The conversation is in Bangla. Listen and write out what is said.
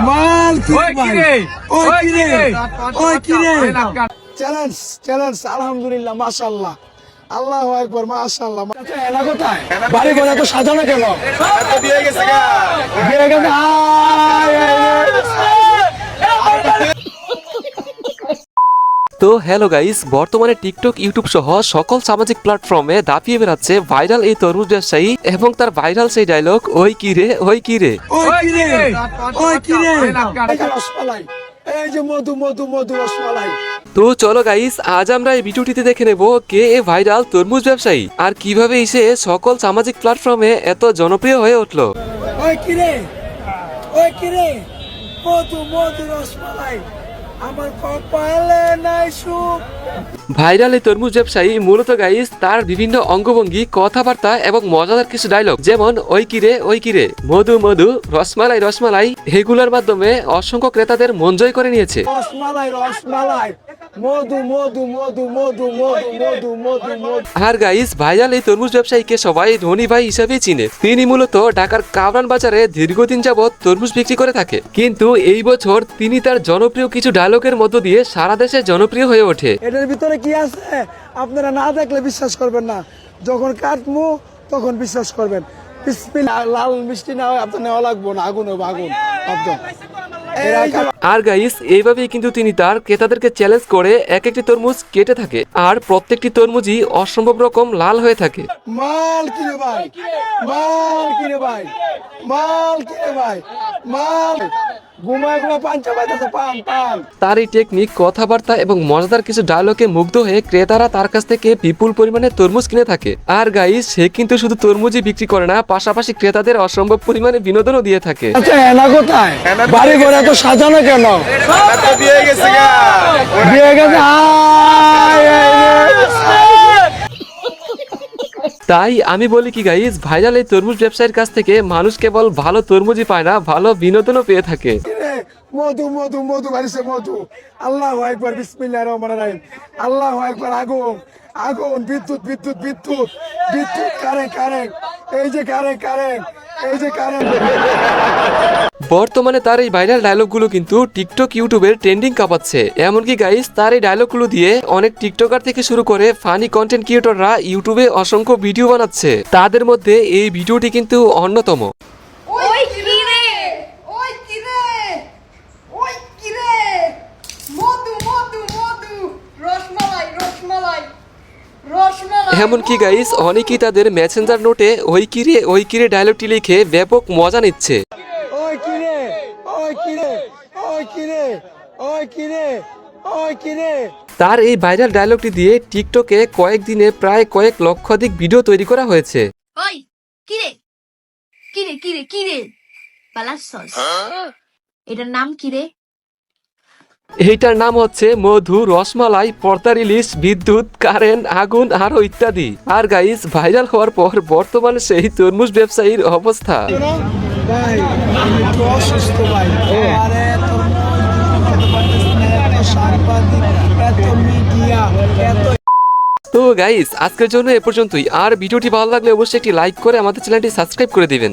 মাল চ্যালেঞ্জ চ্যালেঞ্জ আলহামদুলিল্লাহ মাশাল্লাহ আল্লাহ একবার মাশাল্লাহ এলা কোথায়? বাড়ি ঘরে তো সাজানো কেন? দিয়ে গেছে তো হ্যালো গাইস বর্তমানে টিকটক ইউটিউব সহ সকল সামাজিক প্ল্যাটফর্মে দাপিয়ে বেড়াচ্ছে ভাইরাল এই তরমুজ ব্যবসায়ী এবং তার ভাইরাল সেই ডায়লগ ওই কিরে ওই কিরে ওই কিরে এই যে মধু মধু মধু রসমালাই। তো চলো গাইস আজ আমরা এই ভিডিওটিতে দেখে নেব কে এ ভাইরাল তরমুজ ব্যবসায়ী আর কীভাবে এসে সকল সামাজিক প্ল্যাটফর্মে এত জনপ্রিয় হয়ে উঠল। ওই কিরে ওই কিরে মধু মধু রসমালাই। আমার কপালে নাই সুখ। ভাইরাল এই তরমুজ ব্যবসায়ী মূলত গাইস তার বিভিন্ন অঙ্গভঙ্গি কথাবার্তা এবং মজাদার কিছু ডায়লগ যেমন ওই কিরে ওই কিরে মধু মধু রসমালাই রসমালাই এগুলোর মাধ্যমে অসংখ্য ক্রেতাদের মন জয় করে নিয়েছে। রসমালাই রসমালাই। মধু মধু মধু মধু মধু মধু মধু মধু। আর গাইস ভাইরাল এই তরমুজ ব্যবসায়ীকে সবাই ধনী ভাই হিসাবে চিনে। তিনি মূলত ঢাকার কাবরান বাজারে দীর্ঘদিন যাবৎ তরমুজ বিক্রি করে থাকে। কিন্তু এই বছর তিনি তার জনপ্রিয় কিছু ডায়লগের মধ্য দিয়ে সারা দেশে জনপ্রিয় হয়ে ওঠে। এটার ভিতরে কি আছে? আপনারা না দেখলে বিশ্বাস করবেন না। যখন কাটমু তখন বিশ্বাস করবেন। লাল মিষ্টি না হয় আপনার নেওয়া লাগবো না। আগুন হবে আগুন একদম আর গাইস এইভাবেই কিন্তু তিনি তার ক্রেতাদেরকে চ্যালেঞ্জ করে এক একটি তরমুজ কেটে থাকে। আর প্রত্যেকটি তরমুজই অসম্ভব রকম লাল হয়ে থাকে। মাল কিনে ভাই, মাল কিনে ভাই, মাল কিনে ভাই, মাল তার এই টেকনিক কথাবার্তা এবং মজাদার কিছু ডায়লগে মুগ্ধ হয়ে ক্রেতারা তার কাছ থেকে বিপুল পরিমাণে তরমুজ কিনে থাকে। আর গাই সে কিন্তু শুধু তরমুজই বিক্রি করে না পাশাপাশি ক্রেতাদের অসম্ভব পরিমাণে বিনোদনও দিয়ে থাকে। আচ্ছা এনা কোথায়? বাড়ি ঘরে তো সাজানো কেন? বিয়ে গেছে বিয়ে আয়, তাই আমি বলি কি গাইজ ভাইরাল এই তরমুজ ব্যবসায়ীর কাছ থেকে মানুষ কেবল ভালো তরমুজই পায় না, ভালো বিনোদনও পেয়ে থাকে। মধু মধু মধু বাড়িছে মধু। আল্লাহ একবার বিসমিল্লাহ রহমান রাহিম। আল্লাহ একবার আগুন। আগুন, বিদ্যুৎ বিদ্যুৎ বিদ্যুৎ। বিদ্যুৎ কারেন্ট কারেন্ট এই যে কারেন্ট কারেন্ট বর্তমানে তার এই ভাইরাল ডায়লগগুলো কিন্তু টিকটক ইউটিউবের ট্রেন্ডিং কাঁপাচ্ছে। এমনকি গাইস তার এই ডায়লগগুলো দিয়ে অনেক টিকটকার থেকে শুরু করে ফানি কন্টেন্ট ক্রিয়েটররা ইউটিউবে অসংখ্য ভিডিও বানাচ্ছে। তাদের মধ্যে এই ভিডিওটি কিন্তু অন্যতম ওই কিরে ওই কিরে ওই কিরে মধু মধু মধু রসমালাই রসমালাই রসমালাই এমনকি গাইস অনেকেই তাদের মেসেঞ্জার নোটে ওই কিরে ওই কিরে ডায়লগটি লিখে ব্যাপক মজা নিচ্ছে। ওই কিরে ওই কিরে ওই কিরে ওই কিরে ওই কিরে তার এই ভাইরাল ডায়লগটি দিয়ে টিকটকে কয়েকদিনে প্রায় কয়েক লক্ষাধিক ভিডিও তৈরি করা হয়েছে। ওই কিরে কিরে কিরে কিরে পালাসস এটার নাম কিরে এইটার নাম হচ্ছে মধু, রসমালাই, পর্দা রিলিজ, বিদ্যুৎ, কারেন্ট, আগুন, আরও ইত্যাদি। আর গাইস ভাইরাল হওয়ার পর বর্তমানে সেই তরমুজ ব্যবসায়ীর অবস্থা। তো গাইস আজকের জন্য এ পর্যন্তই। আর ভিডিওটি ভালো লাগলে অবশ্যই একটি লাইক করে আমাদের চ্যানেলটি সাবস্ক্রাইব করে দিবেন।